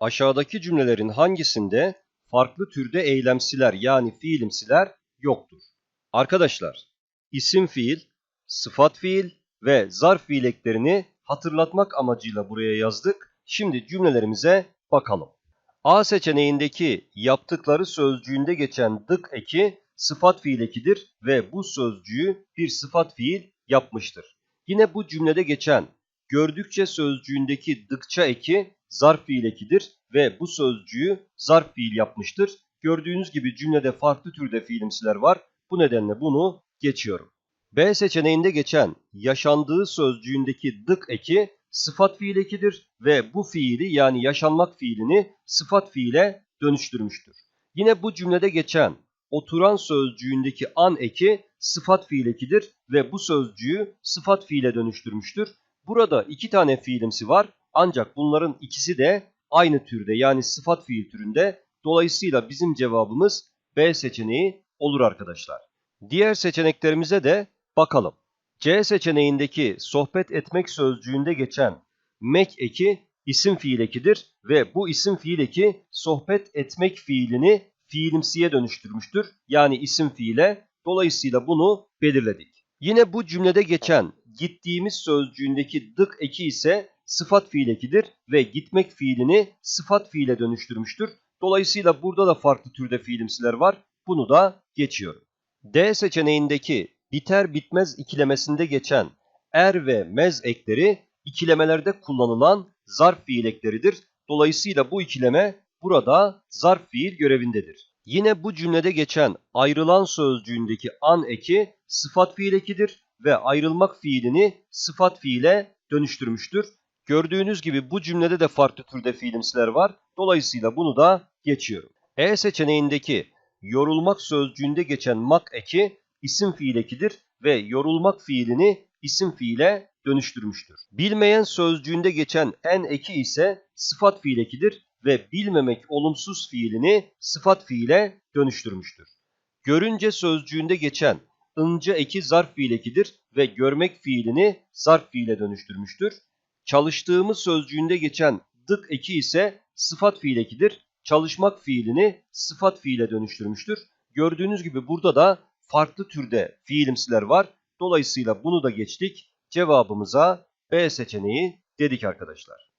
Aşağıdaki cümlelerin hangisinde farklı türde eylemsiler yani fiilimsiler yoktur? Arkadaşlar, isim fiil, sıfat fiil ve zarf fiil eklerini hatırlatmak amacıyla buraya yazdık. Şimdi cümlelerimize bakalım. A seçeneğindeki yaptıkları sözcüğünde geçen dık eki sıfat fiil ekidir ve bu sözcüğü bir sıfat fiil yapmıştır. Yine bu cümlede geçen gördükçe sözcüğündeki dıkça eki zarf fiil ekidir ve bu sözcüğü zarf fiil yapmıştır. Gördüğünüz gibi cümlede farklı türde fiilimsiler var. Bu nedenle bunu geçiyorum. B seçeneğinde geçen yaşandığı sözcüğündeki dık eki sıfat fiil ekidir ve bu fiili yani yaşanmak fiilini sıfat fiile dönüştürmüştür. Yine bu cümlede geçen oturan sözcüğündeki an eki sıfat fiil ekidir ve bu sözcüğü sıfat fiile dönüştürmüştür. Burada iki tane fiilimsi var ancak bunların ikisi de aynı türde yani sıfat fiil türünde. Dolayısıyla bizim cevabımız B seçeneği olur arkadaşlar. Diğer seçeneklerimize de bakalım. C seçeneğindeki sohbet etmek sözcüğünde geçen mek eki isim fiil ekidir ve bu isim fiil eki sohbet etmek fiilini fiilimsiye dönüştürmüştür. Yani isim fiile. Dolayısıyla bunu belirledik. Yine bu cümlede geçen gittiğimiz sözcüğündeki dık eki ise sıfat fiil ekidir ve gitmek fiilini sıfat fiile dönüştürmüştür. Dolayısıyla burada da farklı türde fiilimsiler var. Bunu da geçiyorum. D seçeneğindeki biter bitmez ikilemesinde geçen er ve mez ekleri ikilemelerde kullanılan zarf fiil ekleridir. Dolayısıyla bu ikileme burada zarf fiil görevindedir. Yine bu cümlede geçen ayrılan sözcüğündeki an eki sıfat fiil ekidir ve ayrılmak fiilini sıfat fiile dönüştürmüştür. Gördüğünüz gibi bu cümlede de farklı türde fiilimsiler var. Dolayısıyla bunu da geçiyorum. E seçeneğindeki yorulmak sözcüğünde geçen mak eki isim fiil ekidir ve yorulmak fiilini isim fiile dönüştürmüştür. Bilmeyen sözcüğünde geçen en eki ise sıfat fiil ekidir ve bilmemek olumsuz fiilini sıfat fiile dönüştürmüştür. Görünce sözcüğünde geçen ıncı eki zarf fiil ekidir ve görmek fiilini zarf fiile dönüştürmüştür. Çalıştığımız sözcüğünde geçen dık eki ise sıfat fiil ekidir. Çalışmak fiilini sıfat fiile dönüştürmüştür. Gördüğünüz gibi burada da farklı türde fiilimsiler var. Dolayısıyla bunu da geçtik. Cevabımıza B seçeneği dedik arkadaşlar.